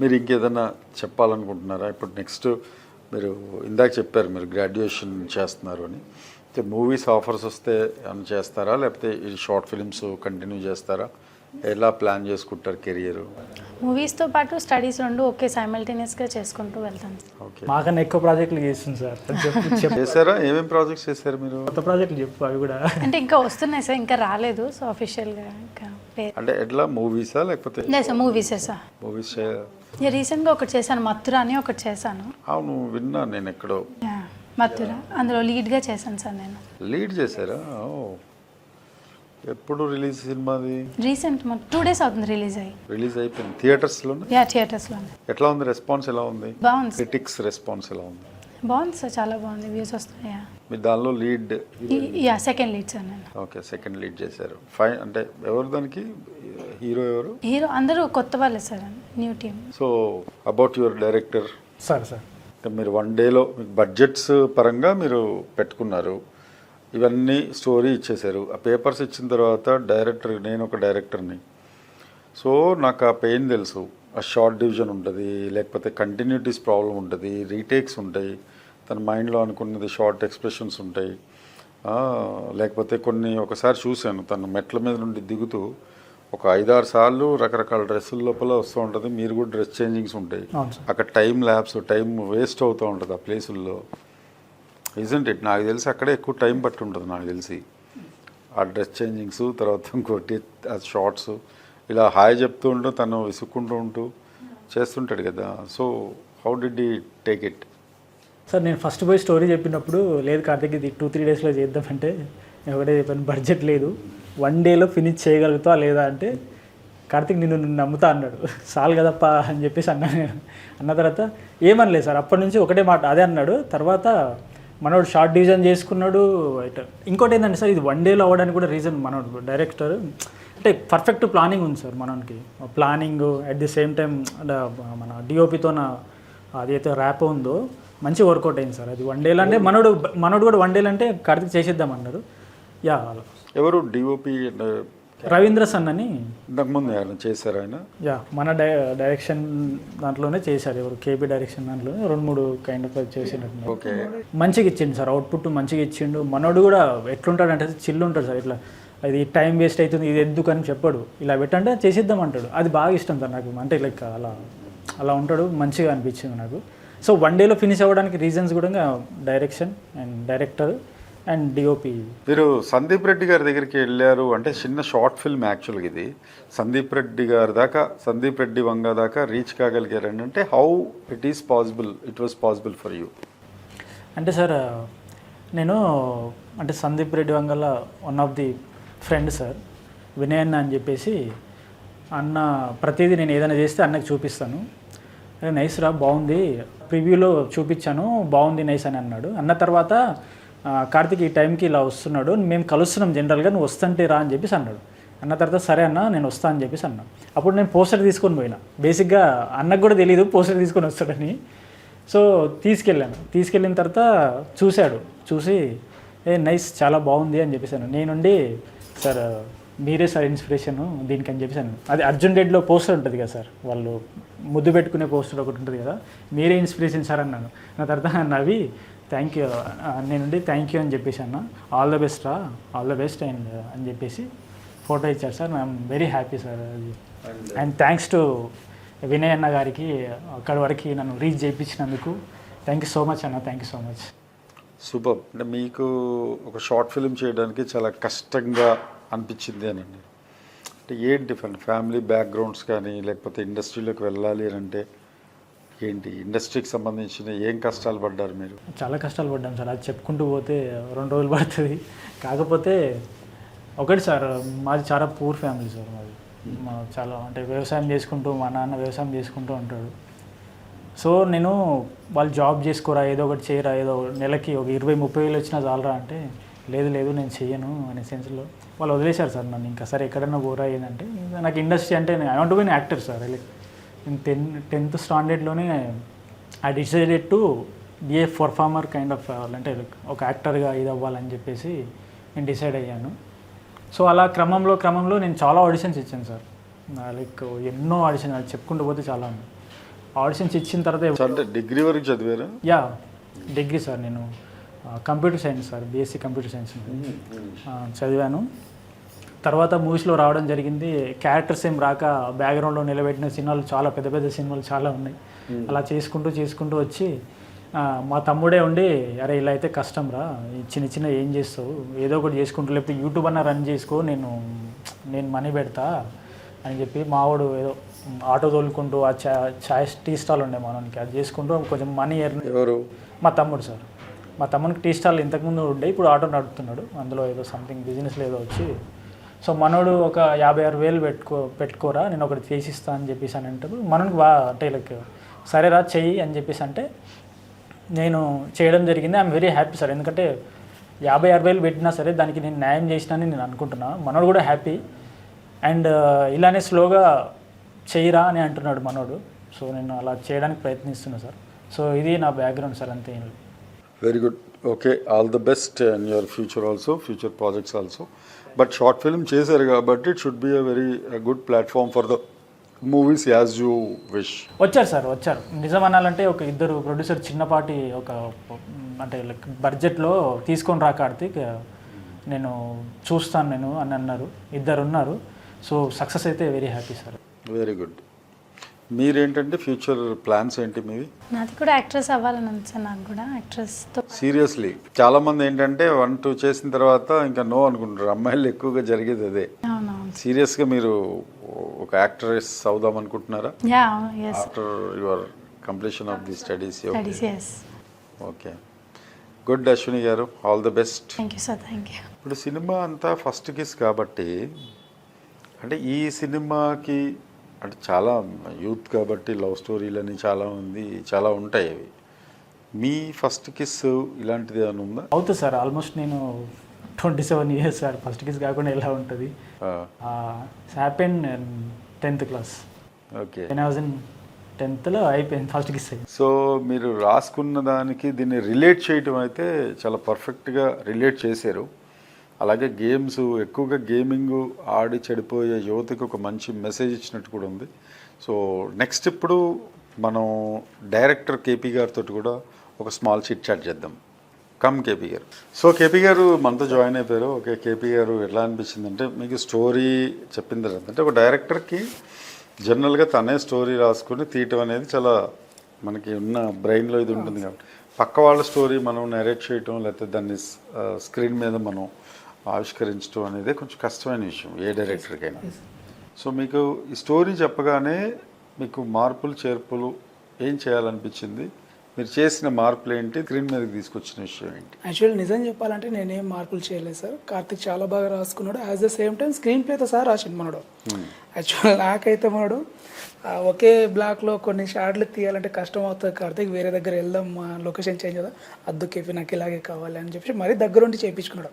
మీరు ఇంకేదైనా చెప్పాలనుకుంటున్నారా? ఇప్పుడు నెక్స్ట్ మీరు ఇందాక చెప్పారు మీరు గ్రాడ్యుయేషన్ చేస్తున్నారు అని. అయితే మూవీస్ ఆఫర్స్ వస్తే ఏమైనా చేస్తారా? లేకపోతే ఈ షార్ట్ ఫిలిమ్స్ కంటిన్యూ చేస్తారా? ఎలా ప్లాన్ చేసుకుంటారు కెరియర్? మూవీస్తో పాటు స్టడీస్ రెండు ఒకే సైమల్టేనియస్గా చేసుకుంటూ వెళ్తాను ఓకే. మాకన్నా ఎక్కువ ప్రాజెక్టులు చేస్తుంది సార్. చెప్పు చెప్పు. చేశారా? ఏమేం ప్రాజెక్ట్స్ చేశారు మీరు? కొత్త ప్రాజెక్టులు చెప్పు అవి కూడా. అంటే ఇంకా వస్తున్నాయి సార్ ఇంకా రాలేదు. సో అఫీషియల్గా ఇంకా అంటే ఎట్లా? మూవీసా లేకపోతే? లేదు సార్ మూవీసే సార్. మూవీస్ నేను రీసెంట్గా ఒకటి చేశాను మథుర అని ఒకటి చేశాను. అవును విన్నా నేను ఎక్కడో. యా, మథుర. అందులో లీడ్గా చేశాను సార్ నేను. లీడ్ చేశారా? ఓ. ఎప్పుడు రిలీజ్ సినిమాది రీసెంట్ టూ డేస్ అవుతుంది రిలీజ్ అయ్యి. రిలీజ్ అయిపోయింది. థియేటర్స్లోనే? యా థియేటర్స్లోనే. ఎట్లా ఉంది రెస్పాన్స్ ఎలా ఉంది? బాగుంది. క్రిటిక్స్ రెస్పాన్స్ ఎలా ఉంది? బాగుంది సార్ చాలా బాగుంది. వ్యూస్ వస్తున్నాయి? యా. మీ దానిలో లీడ్ ఈ- యా సెకండ్ లీడ్ సార్ నేను. ఓకే సెకండ్ లీడ్ చేశారు. ఫైన్ అంటే ఎవరు దానికి? హీరో ఎవరు? హీరో అందరూ కొత్త వాళ్ళే sir new team. So about your director sir sir. మీరు వన్ డేలో మీకు బడ్జెట్స్ పరంగా మీరు పెట్టుకున్నారు. ఇవన్నీ స్టోరీ ఇచ్చేశారు. ఆ పేపర్స్ ఇచ్చిన తర్వాత డైరెక్టర్ నేను ఒక డైరెక్టర్ని. సో నాకు ఆ పెయిన్ తెలుసు. ఆ షార్ట్ డివిజన్ ఉంటుంది లేకపోతే కంటిన్యూటీస్ ప్రాబ్లం ఉంటుంది రీటేక్స్ ఉంటాయి. తన మైండ్లో అనుకున్నది షార్ట్ ఎక్స్ప్రెషన్స్ ఉంటాయి. లేకపోతే కొన్ని ఒకసారి చూశాను తను మెట్ల మీద నుండి దిగుతూ ఒక ఐదారు సార్లు రకరకాల డ్రెస్సుల లోపల వస్తూ ఉంటుంది. మీరు కూడా డ్రెస్ చేంజింగ్స్ ఉంటాయి. అక్కడ టైం ల్యాబ్స్ టైం వేస్ట్ అవుతూ ఉంటుంది ఆ ప్లేసుల్లో. ఇజెంట్ ఇట్ నాకు తెలిసి అక్కడే ఎక్కువ టైం పట్టి ఉంటుంది నాకు తెలిసి. ఆ డ్రెస్ చేంజింగ్స్ తర్వాత ఇంకోటి ఆ షార్ట్స్ ఇలా హాయ్ చెప్తూ ఉంటూ తను విసుక్కుంటూ ఉంటూ చేస్తుంటాడు కదా. So how did he take it sir నేను ఫస్ట్ పోయి స్టోరీ చెప్పినప్పుడు లేదు కార్తిక్ ఇది టూ త్రీ డేస్లో చేద్దామంటే నేను ఒకటే చెప్పాను బడ్జెట్ లేదు. వన్ డేలో ఫినిష్ చేయగలుగుతా లేదా అంటే కార్తిక్ నిన్ను నిన్ను నమ్ముతా అన్నాడు. సాల్ కదప్పా అని చెప్పేసి అన్నాను అన్న తర్వాత ఏమనలేదు సార్ అప్పటి నుంచి ఒకటే మాట అదే అన్నాడు. తర్వాత మనోడు షార్ట్ డివిజన్ చేసుకున్నాడు ఇంకోటి ఏంటంటే సార్ ఇది వన్ డేలో అవ్వడానికి కూడా రీజన్ మనోడు డైరెక్టర్ అంటే పర్ఫెక్ట్ ప్లానింగ్ ఉంది సార్ మనకి planning at the same time మన డిఓపితోన అదైతే ర్యాప్ ఉందో మంచి వర్కౌట్ అయింది సార్. అది వన్ డేలో అంటే మనోడు మనోడు కూడా వన్ డేలో అంటే కార్తీక్ చేసేద్దాం అన్నారు యా. ఎవరు డిఓపి రవీంద్ర సన్ అని. ఇంతకుముందు ఆయన చేశారు ఆయన? యా మన డై డైరెక్షన్ దాంట్లోనే చేశారు ఎవరు కేబీ డైరెక్షన్ దాంట్లో రెండు మూడు కైండ్ ఆఫ్ చేసినట్టు ఓకే. మంచిగా ఇచ్చిండు సార్ అవుట్పుట్ మంచిగా ఇచ్చిండు. మనోడు కూడా ఎట్లుంటాడు అంటే చిల్లు ఉంటాడు సార్ ఇట్లా అది టైం వేస్ట్ అవుతుంది ఇది ఎందుకు అని చెప్పాడు. ఇలా పెట్టంటే చేసిద్దాం అంటాడు. అది బాగా ఇష్టం సార్ నాకు. అంటే లైక్ అలా అలా ఉంటాడు మంచిగా అనిపించింది నాకు. సో వన్ డేలో ఫినిష్ అవ్వడానికి రీజన్స్ కూడా direction and director and DOP మీరు సందీప్ రెడ్డి గారి దగ్గరికి వెళ్ళారు అంటే చిన్న షార్ట్ ఫిల్మ్ యాక్చువల్గా ఇది. సందీప్ రెడ్డి గారి దాకా సందీప్ రెడ్డి వంగ దాకా రీచ్ కాగలిగారు అంటే how it is possible it was possible for you అంటే సార్ నేను అంటే Sandeep Reddy Vanga one of the friend sir Vinay అన్న అని చెప్పేసి అన్న ప్రతిదీ నేను ఏదైనా చేస్తే అన్నకి చూపిస్తాను. నైస్ రా బాగుంది. ప్రివ్యూలో చూపించాను బాగుంది నైస్ అని అన్నాడు. అన్న తర్వాత "ఆ, కార్తీక్ ఈ టైంకి ఇలా వస్తున్నాడు మేము కలుస్తున్నాం జనరల్గా నువ్వు వస్తుంటే రా అని చెప్పేసి అన్నాడు. అన్న తర్వాత సరే అన్న నేను వస్తా అని చెప్పేసి అన్నా. అప్పుడు నేను పోస్టర్ తీసుకొని పోయినా. బేసిక్గా అన్నకు కూడా తెలియదు పోస్టర్ తీసుకొని వస్తాడని. సో తీసుకెళ్ళాను. తీసుకెళ్ళిన తర్వాత చూశాడు. చూసి ఏ నైస్ చాలా బాగుంది అని చెప్పేసాను నేనుండి సార్ మీరే సార్ ఇన్స్పిరేషన్ దీనికి అని చెప్పేసాను అది అర్జున్ రెడ్డిలో పోస్టర్ ఉంటుంది కదా సార్ వాళ్ళు ముద్దు పెట్టుకునే పోస్టర్ ఒకటి ఉంటుంది కదా మీరే ఇన్స్పిరేషన్ సార్ అన్నాను. నా తర్వాత నవ్వి థ్యాంక్ యూ నేనుండి థ్యాంక్ యూ అని చెప్పేసి అన్న. ఆల్ ద బెస్ట్ రా. ఆల్ ద బెస్ట్ అండ్ అని చెప్పేసి ఫోటో ఇచ్చారు sir. I'm very happy sir అది అండ్ థ్యాంక్స్ టు వినయ్ అన్న గారికి అక్కడి వరకు నన్ను రీచ్ చేయించినందుకు థ్యాంక్ యూ సో మచ్ అన్న. Thank you so much super అంటే మీకు ఒక షార్ట్ ఫిల్మ్ చేయడానికి చాలా కష్టంగా అనిపించింది అని అంటే ఏంటి డిఫరెంట్ ఫ్యామిలీ బ్యాక్గ్రౌండ్స్ కానీ లేకపోతే ఇండస్ట్రీలోకి వెళ్ళాలి అని అంటే ఏంటి ఇండస్ట్రీకి సంబంధించిన ఏం కష్టాలు పడ్డారు మీరు? చాలా కష్టాలు పడ్డాం సార్. అది చెప్పుకుంటూ పోతే రెండు రోజులు పడుతుంది. కాకపోతే ఒకటి సార్ మాది చాలా పూర్ ఫ్యామిలీ సార్ మాది. మా చాలా అంటే వ్యవసాయం చేసుకుంటూ మా నాన్న వ్యవసాయం చేసుకుంటూ ఉంటాడు. సో నేను వాళ్ళు జాబ్ చేసుకోరా ఏదో ఒకటి చేయరా ఏదో నెలకి ఒక ఇరవై ముప్పై వేలు వచ్చినా చాలరా అంటే లేదు లేదు నేను చేయను అనే సెన్స్లో వాళ్ళు వదిలేశారు సార్ నన్ను. ఇంకా సరే ఎక్కడన్నా పోరా ఏదంటే నాకు ఇండస్ట్రీ అంటే I want be actor sir like ten tenth స్టాండర్డ్లోనే I decided to be a performer kind of అంటే ఒక యాక్టర్గా ఇది అవ్వాలని చెప్పేసి నేను డిసైడ్ అయ్యాను. సో అలా క్రమంలో క్రమంలో నేను చాలా ఆడిషన్స్ ఇచ్చాను సార్. లైక్ ఎన్నో ఆడిషన్ అది చెప్పుకుంటూ పోతే చాలా ఆడిషన్స్ ఇచ్చిన తర్వాత అంటే డిగ్రీ వరకు చదివారా? యా డిగ్రీ సార్ నేను computer science sir BSc computer science చదివాను. తర్వాత మూవీస్లో రావడం జరిగింది. క్యారెక్టర్స్ ఏం రాక బ్యాక్గ్రౌండ్లో నిలబెట్టిన సినిమాలు చాలా పెద్ద పెద్ద సినిమాలు చాలా ఉన్నాయి. అలా చేసుకుంటూ చేసుకుంటూ వచ్చి మా తమ్ముడే ఉండి అరే ఇలా అయితే కష్టం రా చిన్న చిన్న ఏం చేస్తావు? ఏదో ఒకటి చేసుకుంటూ లేకపోతే యూట్యూబ్ అన్న రన్ చేసుకో నేను నేను మనీ పెడతా అని చెప్పి మావాడు ఏదో ఆటో తోలుకుంటూ ఆ చా చాయ్ టీ స్టాల్ ఉండే మనకి అది చేసుకుంటూ కొంచెం మనీ ఎర్న్ ఎవరు? మా తమ్ముడు సార్. మా తమ్మునికి టీ స్టాల్ ఇంతకుముందు ఉండే ఇప్పుడు ఆటో నడుపుతున్నాడు. అందులో ఏదో సంథింగ్ బిజినెస్లో ఏదో వచ్చి సో మనోడు ఒక యాభై ఆరు వేలు పెట్టుకో పెట్టుకోరా నేను ఒకటి చేసిస్తా అని చెప్పేసి అని అంటే మనోనికి బా అంటే లైక్ సరేరా చెయ్యి అని చెప్పేసి అంటే నేను చేయడం జరిగింది. I'm very happy sir. ఎందుకంటే యాభై ఆరు వేలు పెట్టినా సరే దానికి నేను న్యాయం చేసినానని నేను అనుకుంటున్నా. మనోడు కూడా హ్యాపీ. అండ్ ఇలానే స్లోగా చెయ్యరా అని అంటున్నాడు మనోడు. సో నేను అలా చేయడానికి ప్రయత్నిస్తున్నా సార్. సో ఇది నా బ్యాక్గ్రౌండ్ సార్ అంతే very good okay all the best in your future also future projects also but short film చేశారు కాబట్టి it should be a very good platform for the movies as you wish వచ్చారు సార్ వచ్చారు. నిజం అనాలంటే ఒక ఇద్దరు ప్రొడ్యూసర్ చిన్నపాటి ఒక అంటే లైక్ బడ్జెట్లో తీసుకొని రా కార్తీక్ నేను చూస్తాను నేను అని అన్నారు. ఇద్దరు ఉన్నారు. సో సక్సెస్ అయితే very happy sir. Very good మీరేంటంటే ఫ్యూచర్ ప్లాన్స్ ఏంటి మీవి? నాది కూడా యాక్ట్రెస్ అవ్వాలని ఉంది సార్ నాకు కూడా యాక్ట్రెస్తో సీరియస్లీ. చాలా మంది ఏంటంటే వన్ టూ చేసిన తర్వాత ఇంకా నో అనుకుంటారు అమ్మాయిలు ఎక్కువగా జరిగేది అదే. అవునవును. సీరియస్గా మీరు ఒక యాక్ట్రెస్ అవుదాం అనుకుంటున్నారా? Yeah yes after your completion of the studies studies yes okay good Ashwini గారు. All the best thank you sir thank you ఇప్పుడు సినిమా అంతా ఫస్ట్ కిస్ కాబట్టి అంటే ఈ సినిమాకి అంటే చాలా యూత్ కాబట్టి లవ్ స్టోరీలని చాలా ఉంది చాలా ఉంటాయి అవి. మీ ఫస్ట్ కిస్ ఇలాంటిది ఏమైనా ఉందా? అవుతుంది సార్ ఆల్మోస్ట్ నేను twenty seven years sir. First kiss కాకుండా ఎలా ఉంటుంది? Happen tenth class okay. నేను వాజ్ ఇన్ టెన్త్లో అయిపోయింది ఫస్ట్ కిస్ సో మీరు రాసుకున్న దానికి దీన్ని రిలేట్ చేయటం అయితే చాలా పర్ఫెక్ట్గా రిలేట్ చేశారు. అలాగే గేమ్స్ ఎక్కువగా గేమింగ్ ఆడి చెడిపోయే యువతకు ఒక మంచి మెసేజ్ ఇచ్చినట్టు కూడా ఉంది. సో నెక్స్ట్ ఇప్పుడు మనం డైరెక్టర్ కేపీ గారితో కూడా ఒక స్మాల్ చిట్ చాట్ చేద్దాం. కమ్ కేపీ గారు. సో కేపీ గారు మనతో జాయిన్ అయిపోయారు. ఓకే కేపీ గారు ఎలా అనిపించింది అంటే మీకు స్టోరీ చెప్పిన తర్వాత అంటే ఒక డైరెక్టర్కి జనరల్గా తనే స్టోరీ రాసుకుని తీయటం అనేది చాలా మనకి ఉన్న బ్రెయిన్లో ఇది ఉంటుంది కాబట్టి. పక్క వాళ్ళ స్టోరీ మనం నరేట్ చేయటం లేకపోతే దాన్ని స్క్రీన్ మీద మనం ఆవిష్కరించడం అనేది కొంచెం కష్టమైన విషయం ఏ డైరెక్టర్కైనా. సో మీకు ఈ స్టోరీ చెప్పగానే మీకు మార్పులు చేర్పులు ఏం చేయాలనిపించింది? మీరు చేసిన మార్పులు ఏంటి? స్క్రీన్ మీదకి తీసుకొచ్చిన విషయం ఏంటి? యాక్చువల్ నిజం చెప్పాలంటే నేనేం మార్పులు చేయలేదు సార్. కార్తిక్ చాలా బాగా రాసుకున్నాడు. As the same time screen ప్లేతో sir రాసిండు మనడు. యాక్చువల్ నాకైతే మనడు ఒకే బ్లాక్లో కొన్ని షార్ట్లు తీయాలంటే కష్టం అవుతుంది. కార్తిక్ వేరే దగ్గర వెళ్దాం మా లొకేషన్ చేంజ్ కదా అద్దు కేపీ నాకు ఇలాగే కావాలి అని చెప్పి మరీ దగ్గరుండి చేయించుకున్నాడు.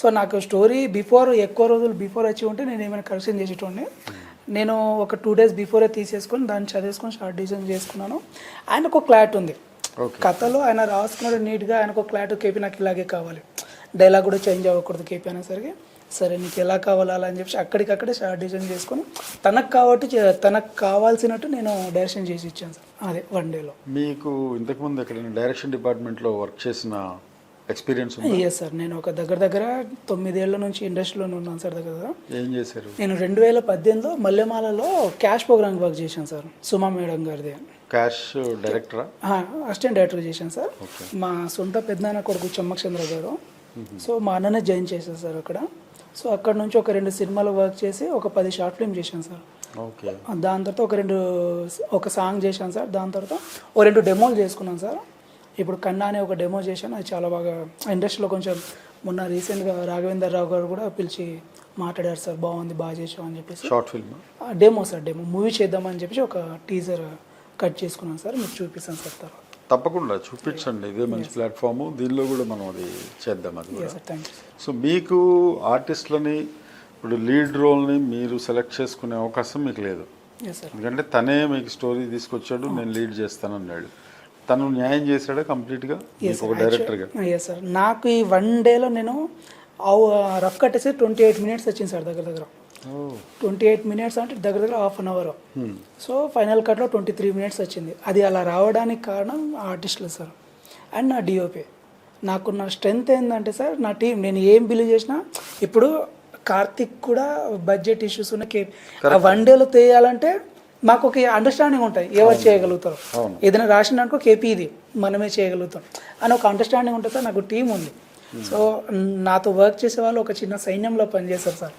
సో నాకు స్టోరీ బిఫోర్ ఎక్కువ రోజులు బిఫోర్ వచ్చి ఉంటే నేను ఏమైనా కరెక్షన్ చేసేటోడిని. నేను ఒక టూ డేస్ బిఫోరే తీసేసుకొని దాన్ని చదివేసుకొని షార్ట్ డిజైన్ చేసుకున్నాను. ఆయనకు ఒక క్లారిటీ ఉంది. కథలో ఆయన రాసుకున్నాడు నీట్గా ఆయనకు ఒక క్లారిటీ కేపీ నాకు ఇలాగే కావాలి. డైలాగ్ కూడా చేంజ్ అవ్వకూడదు కేపీ అనేసరికి. సరే నీకు ఎలా కావాలా అలా అని చెప్పి అక్కడికక్కడే షార్ట్ డిజైన్ చేసుకొని తనకు కాబట్టి తనకు కావాల్సినట్టు నేను డైరెక్షన్ చేసి ఇచ్చాను సార్. అదే వన్ డేలో. మీకు ఇంతకుముందు ఎక్కడైనా డైరెక్షన్ డిపార్ట్మెంట్లో వర్క్ చేసిన ఎక్స్పీరియన్స్ ఎస్ సార్ నేను ఒక దగ్గర దగ్గర తొమ్మిదేళ్ళ నుంచి ఇండస్ట్రీలోనే ఉన్నాను సార్ దగ్గర దగ్గర. ఏం చేశారు? నేను రెండు వేల పద్దెనిమిదిలో మల్లెమాలలో క్యాష్ ప్రోగ్రామ్ వర్క్ చేశాను సార్. సుమా మేడం గారిది. క్యాష్ డైరెక్టరా? అసిస్టెంట్ డైరెక్టర్ చేశాను సార్. మా సొంత పెద్దనాన్న కొడుకు చెమ్మచంద్ర గారు. సో మా అన్ననే జాయిన్ చేశాను సార్ అక్కడ. సో అక్కడ నుంచి ఒక రెండు సినిమాలు వర్క్ చేసి ఒక పది షార్ట్ ఫిల్మ్ చేశాను సార్. ఓకే. దాని తర్వాత ఒక రెండు ఒక సాంగ్ చేశాను సార్. దాని తర్వాత ఓ రెండు డెమోలు చేసుకున్నాను సార్. ఇప్పుడు కన్నా అనే ఒక డెమో చేశాను. అది చాలా బాగా ఇండస్ట్రీలో కొంచెం మొన్న రీసెంట్గా రాఘవేందర్ రావు గారు కూడా పిలిచి మాట్లాడారు సార్. బాగుంది బాగా చేసావు అని చెప్పేసి. Short film demo sir demo movie చేద్దామని చెప్పేసి ఒక టీజర్ కట్ చేసుకున్నాను సార్ మీకు చూపిస్తాను సార్ తర్వాత. తప్పకుండా చూపించండి ఇదే మంచి ప్లాట్ఫామ్. దీనిలో కూడా మనం అది చేద్దాం అది కూడా. సో మీకు ఆర్టిస్టులని ఇప్పుడు లీడ్ రోల్ని మీరు సెలెక్ట్ చేసుకునే అవకాశం మీకు లేదు. ఎందుకంటే తనే మీకు స్టోరీ తీసుకొచ్చాడు నేను లీడ్ చేస్తానన్నాడు. తను న్యాయం చేశాడా కంప్లీట్గా? ఒక డైరెక్టర్గా? సార్ నాకు ఈ వన్ డేలో నేను రఫ్ కట్టేసి ట్వంటీ ఎయిట్ మినిట్స్ వచ్చింది సార్ దగ్గర దగ్గర. ట్వంటీ ఎయిట్ మినిట్స్ అంటే దగ్గర దగ్గర half an hour. So final కట్లో ట్వంటీ త్రీ మినిట్స్ వచ్చింది. అది అలా రావడానికి కారణం ఆర్టిస్టులు సార్ అండ్ నా డిఓపి. నాకు నా స్ట్రెంగ్త్ ఏంటంటే సార్ నా టీం నేను ఏం బిలీవ్ చేసినా ఇప్పుడు కార్తిక్ కూడా బడ్జెట్ ఇష్యూస్ ఉన్న కే వన్ డేలో తీయాలంటే మాకు ఒక అండర్స్టాండింగ్ ఉంటాయి. ఎవరు చేయగలుగుతారు? ఏదైనా రాసిన అనుకో కేపీ ఇది. మనమే చేయగలుగుతాం. అని ఒక అండర్స్టాండింగ్ ఉంటుంది సార్ నాకు టీం ఉంది. సో నాతో వర్క్ చేసే వాళ్ళు ఒక చిన్న సైన్యంలో పనిచేస్తారు సార్.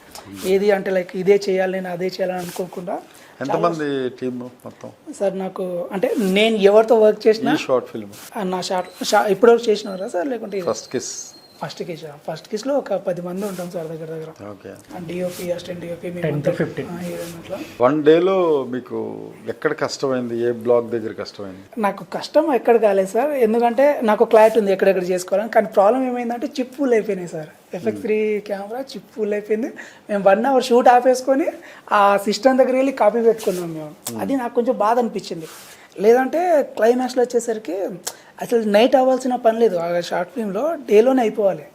ఏది అంటే లైక్ ఇదే చేయాలి నేను అదే చేయాలని అనుకోకుండా ఎంతమంది టీమ్ మొత్తం? సార్ నాకు అంటే నేను ఎవరితో వర్క్ చేసినా షార్ట్ ఫిల్మ్. నా షార్ట్ ఇప్పటివరకు చేసినారా సార్ లేకుంటే first kiss. First kiss first కిస్లో ఒక పది మంది ఉంటాం సార్ దగ్గర దగ్గర. ఓకే. డిఓపి అసిస్టెంట్ అట్లా. వన్ డేలో మీకు ఎక్కడ కష్టమైంది? ఏ బ్లాక్ దగ్గర కష్టమైంది? నాకు కష్టం ఎక్కడ కాలేదు సార్. ఎందుకంటే నాకు క్లారిటీ ఉంది ఎక్కడెక్కడ చేసుకోవాలని. కానీ ప్రాబ్లం ఏమైందంటే చిప్ ఫుల్ అయిపోయినాయి sir. Effect three camera chip full అయిపోయింది. మేము వన్ అవర్ షూట్ ఆపేసుకొని ఆ సిస్టమ్ దగ్గర వెళ్ళి కాపీ పెట్టుకున్నాం మేము. అది నాకు కొంచెం బాధ అనిపించింది. లేదంటే క్లైమాక్స్లో వచ్చేసరికి అసలు నైట్ అవ్వాల్సిన పని లేదు. ఆ షార్ట్ ఫిల్మ్లో డేలోనే అయిపోవాలి.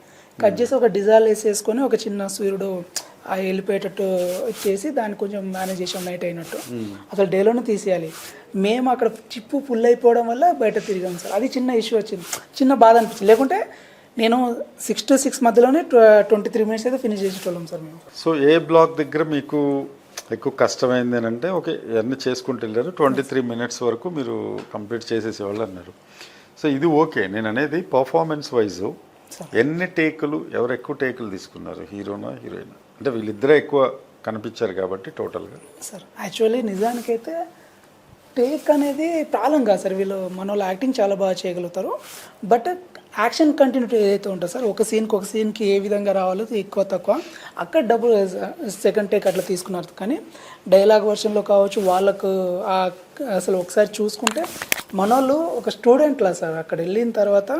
కట్ చేసి ఒక డిజాల్ వేసేసుకొని ఒక చిన్న సూర్యుడు ఆ వెళ్ళిపోయేటట్టు చేసి దాన్ని కొంచెం మేనేజ్ చేసాం నైట్ అయినట్టు. అసలు డేలోనే తీసేయాలి. మేము అక్కడ చిప్పు ఫుల్ అయిపోవడం వల్ల బయట తిరిగాం సార్. అది చిన్న ఇష్యూ వచ్చింది. చిన్న బాధ అనిపించింది. లేకుంటే నేను సిక్స్ టు సిక్స్ మధ్యలోనే ట్వంటీ త్రీ మినిట్స్ అయితే ఫినిష్ చేసేటోళ్ళం సార్ మేము. సో ఏ బ్లాక్ దగ్గర మీకు ఎక్కువ కష్టమైంది అంటే ఓకే ఇవన్నీ చేసుకుంటూ వెళ్ళారు. ట్వంటీ త్రీ మినిట్స్ వరకు మీరు కంప్లీట్ చేసేసేవాళ్ళు అన్నారు. సో ఇది ఓకే. నేను అనేది పర్ఫార్మెన్స్ వైజ్ ఎన్ని టేకులు ఎవరు ఎక్కువ టేకులు తీసుకున్నారు? హీరోనా హీరోయిన్? అంటే వీళ్ళిద్దరే ఎక్కువ కనిపించారు కాబట్టి టోటల్గా సార్. యాక్చువల్లీ నిజానికైతే టేక్ అనేది ప్రాబ్లం కాదు సార్. వీళ్ళు మన వాళ్ళు యాక్టింగ్ చాలా బాగా చేయగలుగుతారు. బట్ యాక్షన్ కంటిన్యూటీ ఏదైతే ఉంటుందో సార్ ఒక సీన్కి ఒక సీన్కి ఏ విధంగా రావాలో ఎక్కువ తక్కువ. అక్కడ డబ్బులు సెకండ్ టేక్ అట్లా తీసుకున్నారు. కానీ డైలాగ్ వర్షన్లో కావచ్చు వాళ్ళకు అసలు ఒకసారి చూసుకుంటే మన వాళ్ళు ఒక స్టూడెంట్లా సార్. అక్కడ వెళ్ళిన తర్వాత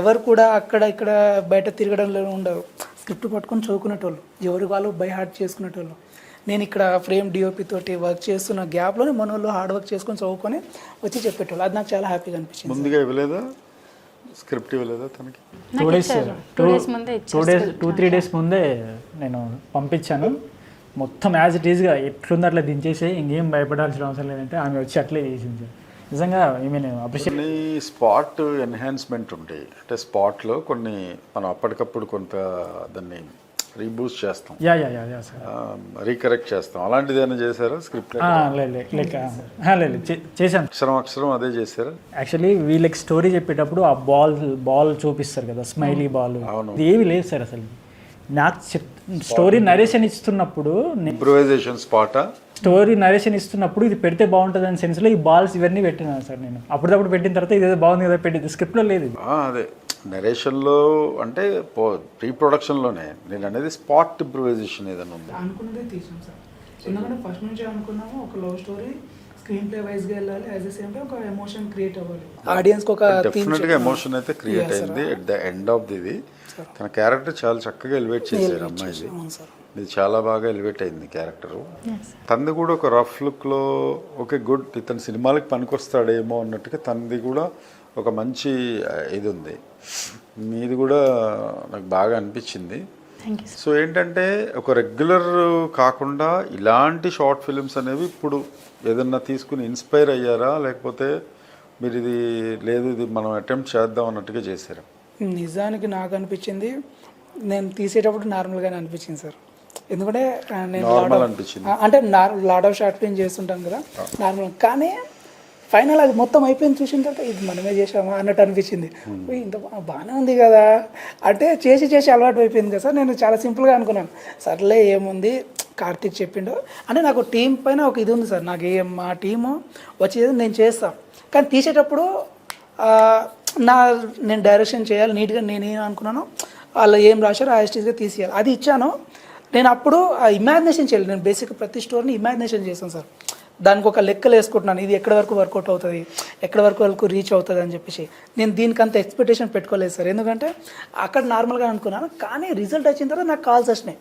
ఎవరు కూడా అక్కడ ఇక్కడ బయట తిరగడంలో ఉండరు. స్క్రిప్ట్ పట్టుకొని చదువుకునేటోళ్ళు. ఎవరు వాళ్ళు బై హార్ట్ చేసుకునేటోళ్ళు. నేను ఇక్కడ ఫ్రేమ్ డిఓపి తోటి వర్క్ చేస్తున్న గ్యాప్లోనే మన వాళ్ళు హార్డ్ వర్క్ చేసుకొని చదువుకొని వచ్చి చెప్పేటోళ్ళు. అది నాకు చాలా హ్యాపీగా అనిపించింది ముందుగా ఇవ్వలేదా? స్క్రిప్ట్ ఇవ్వలేదా తనకి? టూ డేస్ టూ డేస్ ముందే two days two three days ముందే నేను పంపించాను. మొత్తం యాజ్ ఇట్ ఈస్గా ఎట్లుందో అట్లా దించేసి ఇంకేం భయపడాల్సిన అవసరం లేదంటే ఆమె వచ్చి అట్లే చేసింది. నిజంగా మీన్ అప్రిషియేట్ కొన్ని స్పాట్ ఎన్హాన్స్మెంట్ ఉంటాయి అంటే స్పాట్లో కొన్ని మనం అప్పటికప్పుడు కొంత దాన్ని రీబూస్ట్ చేస్తాం. Yeah yeah yeah yeah sir. Recorrect చేస్తాం. అలాంటిది ఏమైనా చేశారా స్క్రిప్ట్ లేదు చే- చేశాను. అక్షరం అక్షరం అదే చేశారా? యాక్చువల్లీ వీళ్ళకి స్టోరీ చెప్పేటప్పుడు ఆ బాల్ బాల్ చూపిస్తారు కదా స్మైలీ బాల్. ఇది ఏవి లేదు సార్ అసలు. నాకు చెప్ స్టోరీ నరేషన్ ఇస్తున్నప్పుడు ఇంప్రూవైజేషన్ స్పాటా స్టోరీ నరేషన్ ఇస్తున్నప్పుడు ఇది పెడితే బాగుంటుంది అనే సెన్స్లో ఈ బాల్స్ ఇవన్నీ పెట్టినాను సార్ నేను. అప్పుడప్పుడు పెట్టిన తర్వాత ఇదేదో బాగుంది కదా పెట్టింది. స్క్రిప్ట్లో లేదు అదే. నరేషన్లో అంటే ప్రీ ప్రొడక్షన్లోనే నేను అనేది స్పాట్ ఇంప్రూవైజేషన్ ఏదైనా ఉంది? అనుకున్నదే తీసాం సార్. ఎందుకంటే ఫస్ట్ నుంచి అనుకున్నాము ఒక లవ్ స్టోరీ స్క్రీన్ ప్లే వైజ్గా వెళ్ళాలి యాజ్ ఎ సేమ్ టైం ఒక ఎమోషన్ క్రియేట్ అవ్వాలి. ఆడియన్స్కి ఒక డెఫినెట్గా ఎమోషన్ అయితే క్రియేట్ అయింది at the end of the తన క్యారెక్టర్ చాలా చక్కగా ఎలివేట్ చేశారు అమ్మాయిది సార్. ఇది చాలా బాగా ఎలివేట్ అయింది క్యారెక్టర్ తనది కూడా ఒక రఫ్ లుక్లో ఓకే గుడ్ ఇతను సినిమాలకు పనికొస్తాడేమో అన్నట్టుగా తనది కూడా ఒక మంచి ఇది ఉంది మీది కూడా నాకు బాగా అనిపించింది. సో ఏంటంటే ఒక రెగ్యులర్ కాకుండా ఇలాంటి షార్ట్ ఫిల్మ్స్ అనేవి ఇప్పుడు ఏదన్నా తీసుకుని ఇన్స్పైర్ అయ్యారా? లేకపోతే మీరు ఇది లేదు ఇది మనం అటెంప్ట్ చేద్దాం అన్నట్టుగా చేశారా? నిజానికి నాకు అనిపించింది. నేను తీసేటప్పుడు నార్మల్గానే అనిపించింది సార్. ఎందుకంటే నేను అంటే లాడ్ ఆఫ్ షార్ట్ ఫిల్మ్ చేస్తుంటాం కదా నార్మల్. కానీ ఫైనల్ అది మొత్తం అయిపోయింది చూసిన తర్వాత ఇది మనమే చేసామా అన్నట్టు అనిపించింది. "ఓయ్, ఇంత బాగానే ఉంది కదా. అంటే చేసి చేసి అలవాటు అయిపోయింది కదా సార్ నేను చాలా సింపుల్గా అనుకున్నాను. సర్లే ఏముంది? కార్తీక్ చెప్పిండు. అంటే నాకు టీం పైన ఒక ఇది ఉంది సార్ నాకు ఏం మా టీము వచ్చేది నేను చేస్తాను కానీ తీసేటప్పుడు నా నేను డైరెక్షన్ చేయాలి నీట్గా నేను ఏం అనుకున్నాను. వాళ్ళు ఏం రాశారో ఆ ఎస్టీస్గా తీసేయాలి. అది ఇచ్చాను. నేను అప్పుడు ఆ ఇమాజినేషన్ చేయాలి. నేను బేసిక్ ప్రతి స్టోర్ని ఇమాజినేషన్ చేశాను సార్. దానికి ఒక లెక్కలు వేసుకుంటున్నాను. ఇది ఎక్కడి వరకు వర్కౌట్ అవుతుంది? ఎక్కడి వరకు వరకు రీచ్ అవుతుంది అని చెప్పేసి. నేను దీనికంత ఎక్స్పెక్టేషన్ పెట్టుకోలేదు సార్. ఎందుకంటే అక్కడ నార్మల్గా అనుకున్నాను. కానీ రిజల్ట్ వచ్చిన తర్వాత నాకు కాల్స్ వచ్చినాయి.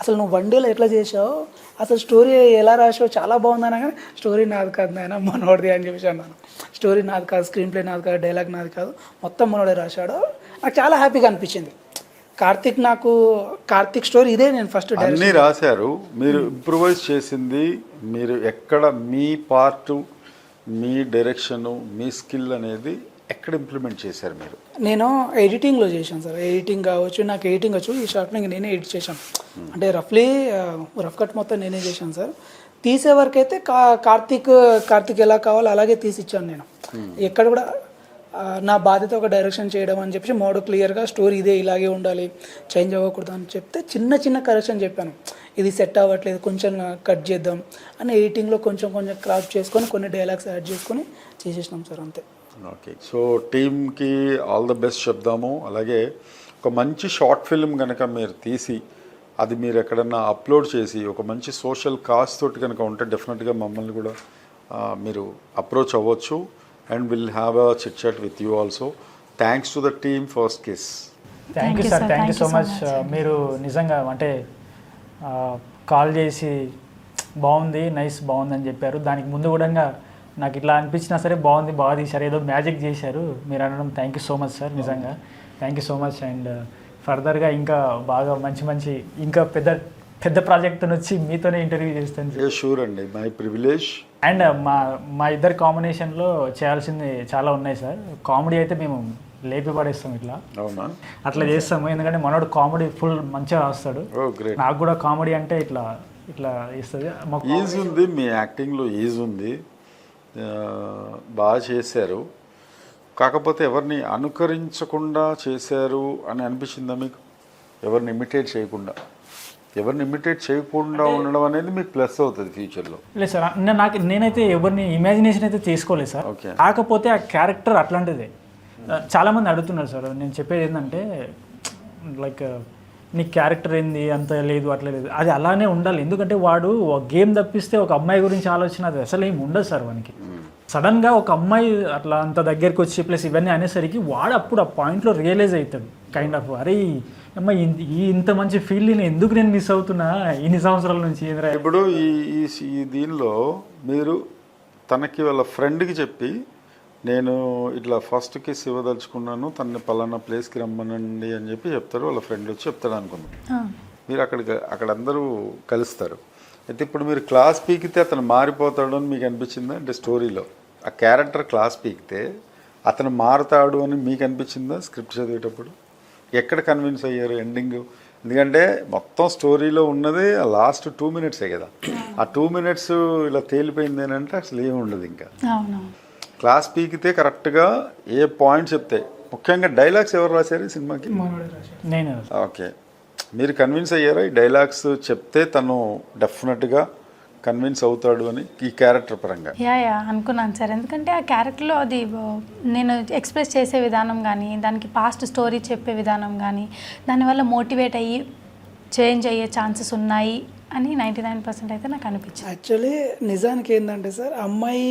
అసలు నువ్వు వన్ డేలో ఎట్లా చేసావు అసలు స్టోరీ ఎలా రాసావు చాలా బాగుంది కానీ స్టోరీ నాది కాదు నాయన మనోడిది అని చెప్పేసి అన్నాను. స్టోరీ నాది కాదు స్క్రీన్ ప్లే నాది కాదు డైలాగ్ నాది కాదు. మొత్తం మనోడే రాశాడు. నాకు చాలా హ్యాపీగా అనిపించింది. కార్తిక్ నాకు కార్తిక్ స్టోరీ ఇదే నేను ఫస్ట్ అన్నీ రాశారు. మీరు ఇంప్రూవైజ్ చేసింది మీరు ఎక్కడ మీ పార్ట్ మీ డైరెక్షను మీ స్కిల్ అనేది ఎక్కడ ఇంప్లిమెంట్ చేశారు మీరు? నేను ఎడిటింగ్లో చేశాను సార్. ఎడిటింగ్ కావచ్చు నాకు ఎడిటింగ్ వచ్చు ఈ షార్ట్ నేనే ఎడిట్ చేశాను. అంటే రఫ్లీ రఫ్ కట్ మొత్తం నేనే చేశాను సార్. తీసే వరకు అయితే కార్తీక్ కార్తీక్ ఎలా కావాలో అలాగే తీసి ఇచ్చాను నేను ఎక్కడ కూడా నా బాధ్యత ఒక డైరెక్షన్ చేయడం అని చెప్పి మోడో క్లియర్గా స్టోరీ ఇదే ఇలాగే ఉండాలి. చేంజ్ అవ్వకూడదు అని చెప్తే చిన్న చిన్న కరెక్షన్ చెప్పాను. ఇది సెట్ అవ్వట్లేదు కొంచెం కట్ చేద్దాం అని ఎడిటింగ్లో కొంచెం కొంచెం క్రాప్ చేసుకొని కొన్ని డైలాగ్స్ యాడ్ చేసుకొని చేసేసినాం సార్ అంతే. ఓకే సో టీమ్కి ఆల్ ద బెస్ట్ చెప్దాము. అలాగే ఒక మంచి షార్ట్ ఫిల్మ్ కనుక మీరు తీసి అది మీరు ఎక్కడన్నా అప్లోడ్ చేసి ఒక మంచి సోషల్ కాజ్ తోటి కనుక ఉంటే డెఫినెట్గా మమ్మల్ని కూడా మీరు అప్రోచ్ అవ్వచ్చు. And will have a chit chat with you also thanks to the team first kiss thank you sir thank you so much మీరు నిజంగా అంటే కాల్ చేసి బాగుంది నైస్ బాగుంది అని చెప్పారు. దానికి ముందు కూడా నాకు ఇట్లా అనిపించినా సరే బాగుంది బాగా తీశారు. ఏదో మ్యాజిక్ చేశారు. మీరు అనడం thank you so much sir నిజంగా. Thank you so much and ఫర్దర్గా ఇంకా బాగా మంచి మంచి ఇంకా పెద్ద పెద్ద ప్రాజెక్ట్ వచ్చి మీతోనే ఇంటర్వ్యూ చేస్తాను షూర్ అండి. మై ప్రివిలేజ్ అండ్ మా మా ఇద్దరు కాంబినేషన్లో చేయాల్సింది చాలా ఉన్నాయి సార్. కామెడీ అయితే మేము లేపి పడేస్తాం ఇట్లా. అవునా? అట్లా చేస్తాము. ఎందుకంటే మనోడు కామెడీ ఫుల్ మంచిగా ఓ గ్రేట్ నాకు కూడా కామెడీ అంటే ఇట్లా ఇట్లా ఇస్తుంది మాకు ఈజ్ ఉంది. మీ యాక్టింగ్లో ఈజ్ ఉంది. ఆ, బాగా చేశారు. కాకపోతే ఎవరిని అనుకరించకుండా చేశారు అని అనిపించిందా మీకు? ఎవరిని ఇమిటేట్ చేయకుండా? ఎవరిని ఇమిటేట్ చేయకుండా ఉండడం అనేది మీకు ప్లస్ అవుతుంది ఫ్యూచర్లో. లేదు సార్ నాకు నేనైతే ఎవరిని ఇమాజినేషన్ అయితే చేసుకోలేదు సార్. కాకపోతే ఆ క్యారెక్టర్ అట్లాంటిదే. చాలా మంది అడుగుతున్నారు సార్ నేను చెప్పేది ఏంటంటే లైక్ నీ క్యారెక్టర్ ఏంది అంత లేదు అట్లా లేదు. అది అలానే ఉండాలి. ఎందుకంటే వాడు గేమ్ తప్పిస్తే ఒక అమ్మాయి గురించి ఆలోచన అది అసలు ఏమి ఉండదు సార్ వానికి. సడన్గా ఒక అమ్మాయి అట్లా అంత దగ్గరికి వచ్చి ప్లస్ ఇవన్నీ అనేసరికి వాడు అప్పుడు ఆ పాయింట్లో రియలైజ్ అవుతాడు. కైండ్ ఆఫ్ అరే అమ్మ ఈ- ఈ ఇంత మంచి ఫీల్డ్ నేను ఎందుకు నేను మిస్ అవుతున్నా? ఇన్ని సంవత్సరాల నుంచి ఇప్పుడు ఈ ఈ ఈ దీనిలో మీరు తనకి వాళ్ళ ఫ్రెండ్కి చెప్పి నేను ఇట్లా ఫస్ట్ కిస్ ఇవ్వదలుచుకున్నాను తనని పలానా ప్లేస్కి రమ్మనండి అని చెప్పి చెప్తారు వాళ్ళ ఫ్రెండ్ వచ్చి చెప్తాడు అనుకుందాం. మీరు అక్కడికి అక్కడ అందరూ కలుస్తారు. అయితే ఇప్పుడు మీరు క్లాస్ పీకితే అతను మారిపోతాడు అని మీకు అనిపించిందా? అంటే స్టోరీలో ఆ క్యారెక్టర్ క్లాస్ పీకితే అతను మారుతాడు అని మీకు అనిపించిందా? స్క్రిప్ట్ చదివేటప్పుడు? ఎక్కడ కన్విన్స్ అయ్యారు ఎండింగ్ ఎందుకంటే మొత్తం స్టోరీలో ఉన్నది ఆ లాస్ట్ టూ మినిట్సే కదా. ఆ టూ మినిట్స్ ఇలా తేలిపోయింది అని అంటే అసలు ఏమి ఉండదు ఇంకా. అవును. క్లాస్ పీకితే కరెక్ట్గా ఏ పాయింట్ చెప్తే. ముఖ్యంగా డైలాగ్స్ ఎవరు రాశారు ఈ సినిమాకి? నేను ఓకే. మీరు కన్విన్స్ అయ్యారా ఈ డైలాగ్స్ చెప్తే తను డెఫినెట్గా కన్విన్స్ అవుతాడు అని ఈ క్యారెక్టర్ పరంగా. యా యా అనుకున్నాను సార్. ఎందుకంటే ఆ క్యారెక్టర్లో అది నేను ఎక్స్ప్రెస్ చేసే విధానం కానీ దానికి పాస్ట్ స్టోరీ చెప్పే విధానం కానీ దానివల్ల మోటివేట్ అయ్యి చేంజ్ అయ్యే ఛాన్సెస్ ఉన్నాయి అని నైంటీ నైన్ పర్సెంట్ అయితే నాకు అనిపించింది. యాక్చువల్లీ నిజానికి ఏంటంటే సార్ అమ్మాయి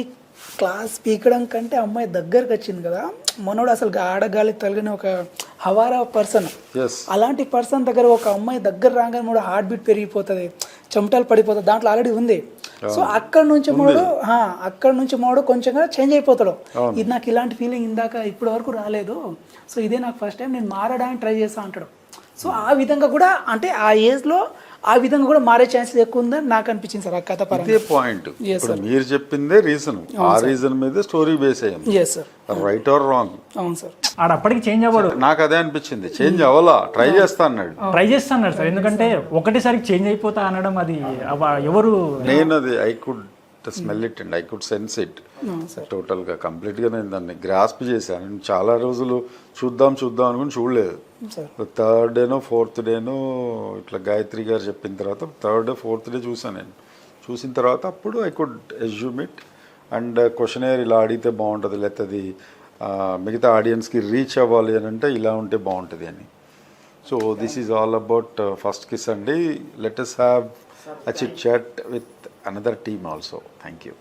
క్లాస్ పీకడం కంటే అమ్మాయి దగ్గరకు వచ్చింది కదా మనోడు అసలు ఆడగాలి తగిలిన ఒక హవారా పర్సన్ అలాంటి పర్సన్ దగ్గర ఒక అమ్మాయి దగ్గర రాగానే మూడు హార్ట్ బీట్ పెరిగిపోతుంది. చెమటలు పడిపోతుంది దాంట్లో ఆల్రెడీ ఉంది. సో అక్కడ నుంచి మూడు అక్కడ నుంచి మూడు కొంచెంగా చేంజ్ అయిపోతాడు. ఇది నాకు ఇలాంటి ఫీలింగ్ ఇందాక ఇప్పటి వరకు రాలేదు. సో ఇదే నాకు ఫస్ట్ టైం నేను మారడానికి ట్రై చేస్తా అంటాడు. సో ఆ విధంగా కూడా అంటే ఆ ఏజ్లో ఆ విధంగా కూడా మారే ఛాన్సెస్ ఎక్కువ ఉందని నాకు అనిపించింది సార్ ఆ కథ ఇదే పాయింట్. ఇప్పుడు మీరు చెప్పిందే రీజన్ ఆ రీజన్ మీద స్టోరీ బేస్ అయ్యింది yes sir right or wrong అవును సార్. ఆడ అప్పటికి చేంజ్ అవ్వడు. నాకు అదే అనిపించింది. చేంజ్ అవ్వాలా? ట్రై చేస్తా అన్నాడు. ట్రై చేస్తాను సార్. ఎందుకంటే ఒకటేసారి చేంజ్ అయిపోతా అనడం అది అవ- ఎవరు నేను అది I could smell it and I could sense it. టోటల్గా కంప్లీట్గా నేను దాన్ని గ్రాస్ప్ చేశాను. నేను చాలా రోజులు చూద్దాం చూద్దాం అనుకుని చూడలేదు. సార్ థర్డ్ డేనో ఫోర్త్ డేనో ఇట్లా గాయత్రి గారు చెప్పిన తర్వాత థర్డ్ డే ఫోర్త్ డే చూసాను నేను. చూసిన తర్వాత అప్పుడు I could assume it and question ఇలా అడిగితే బాగుంటుంది లేకపోతే మిగతా ఆడియన్స్కి రీచ్ అవ్వాలి అని అంటే ఇలా ఉంటే బాగుంటుంది అని. So this is all about first kiss అండి. Let us have a chit chat with another team also thank you